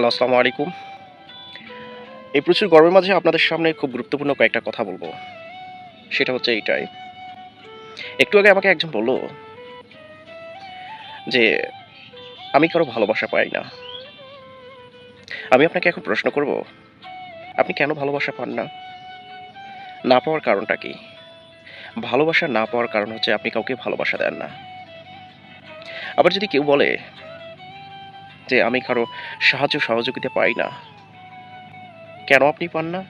Hello, আসসালামু আলাইকুম। এই প্রচুর গরমের মাঝে আপনাদের সামনে খুব গুরুত্বপূর্ণ কয়েকটা কথা বলব। সেটা হচ্ছে এইটাই। একটু আগে আমাকে একজন বলল যে, আমি কারও ভালোবাসা পাই না। আমি আপনাকে এখন প্রশ্ন করব, আপনি কেন ভালোবাসা পান না? না পাওয়ার কারণটা কি? ভালোবাসা না পাওয়ার কারণ হচ্ছে আপনি কাউকে ভালোবাসা দেন না। আবার যদি কেউ বলে যে আমি কারও সাহায্য সহযোগিতা পাই না। কেন আপনি পান না?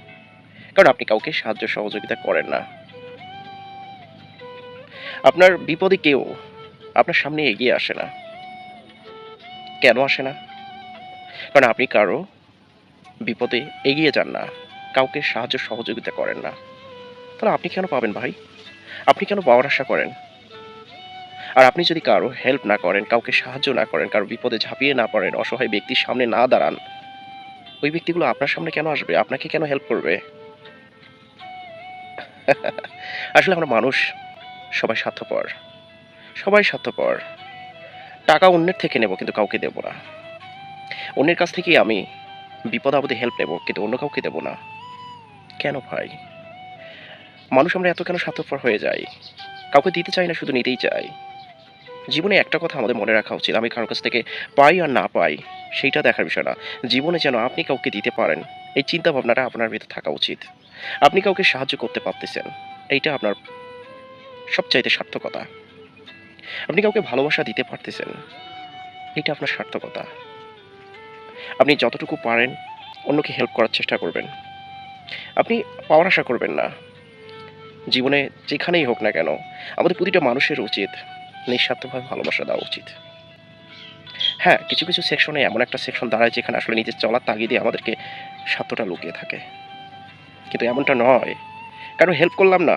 কারণ আপনি কাউকে সাহায্য সহযোগিতা করেন না। আপনার বিপদে কেউ আপনার সামনে এগিয়ে আসে না। কেন আসে না? কারণ আপনি কারও বিপদে এগিয়ে যান না। কাউকে সাহায্য সহযোগিতা করেন না। তাহলে আপনি কেন পাবেন ভাই? আপনি কেন পাওয়ার আশা করেন? আর আপনি যদি কারও হেল্প না করেন, কাউকে সাহায্য না করেন, কারও বিপদে ঝাঁপিয়ে না পড়েন, অসহায় ব্যক্তির সামনে না দাঁড়ান, ওই ব্যক্তিগুলো আপনার সামনে কেন আসবে? আপনাকে কেন হেল্প করবে? আসলে আমরা মানুষ সবাই স্বার্থপর সবাই স্বার্থপর। টাকা অন্যের থেকে নেব কিন্তু কাউকে দেব না। অন্যের কাছ থেকেই আমি বিপদ আপদে হেল্প নেব কিন্তু অন্য কাউকে দেব না। কেন ভাই? মানুষ আমরা এত কেন স্বার্থপর হয়ে যাই? কাউকে দিতে চাই না, শুধু নিতেই চাই। জীবনে একটা কথা আমাদের মনে রাখা উচিত, আমি কারোর কাছ থেকে পাই আর না পাই, সেইটা দেখার বিষয় না। জীবনে যেন আপনি কাউকে দিতে পারেন, এই চিন্তা ভাবনাটা আপনার ভিতরে থাকা উচিত। আপনি কাউকে সাহায্য করতে পারতেছেন, এইটা আপনার সবচাইতে সার্থকতা। আপনি কাউকে ভালোবাসা দিতে পারতেছেন, এইটা আপনার সার্থকতা। আপনি যতটুকু পারেন, অন্যকে হেল্প করার চেষ্টা করবেন। আপনি পাওয়ার আশা করবেন না। জীবনে যেখানেই হোক না কেন, আমাদের প্রতিটা মানুষের উচিত নিঃস্বার্থভাবে ভালোবাসা দেওয়া উচিত। হ্যাঁ কিছু কিছু সেকশনে এমন একটা সেকশন দাঁড়ায় যেখানে আসলে নিজের চলার তাগিদে আমাদেরকে স্বার্থটা লুকিয়ে থাকে। কিন্তু এমনটা নয়। কারণ হেল্প করলাম না।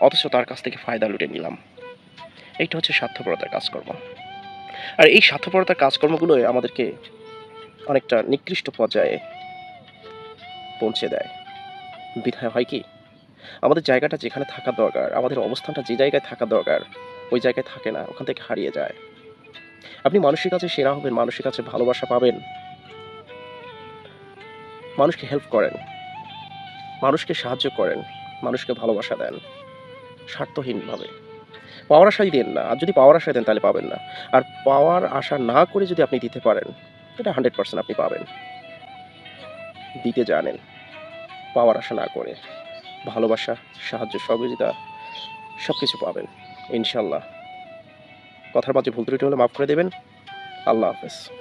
অথচ তার কাছ থেকে ফায়দা লুটে নিলাম। এইটা হচ্ছে স্বার্থপরতার কাজকর্ম। আর এই স্বার্থপরতার কাজকর্মগুলোই আমাদেরকে অনেকটা নিকৃষ্ট পর্যায়ে পৌঁছে দেয়। বিধায় হয় কি? আমাদের জায়গাটা যেখানে থাকা দরকার, আমাদের অবস্থানটা যে জায়গায় থাকা দরকার ওই জায়গায় থাকে না, ওখান থেকে হারিয়ে যায়। আপনি মানুষের কাছে সেরা হবেন, মানুষের কাছে ভালোবাসা পাবেন। মানুষকে হেল্প করেন। মানুষকে সাহায্য করেন, মানুষকে ভালোবাসা দেন, স্বার্থহীনভাবে। পাওয়ার আশাই দেন না, আর যদি পাওয়ার আশায় দেন তাহলে পাবেন না। আর পাওয়ার আশা না করে যদি আপনি দিতে পারেন, এটা হান্ড্রেড পার্সেন্ট আপনি পাবেন। দিতে জানেন, পাওয়ার আশা না করে। ভালোবাসা, সাহায্য, সহযোগিতা সব কিছু পাবেন। ইনশাল্লাহ। কথার মাঝে ভুল ত্রুটি হলে মাফ করে দেবেন। আল্লাহ হাফেজ।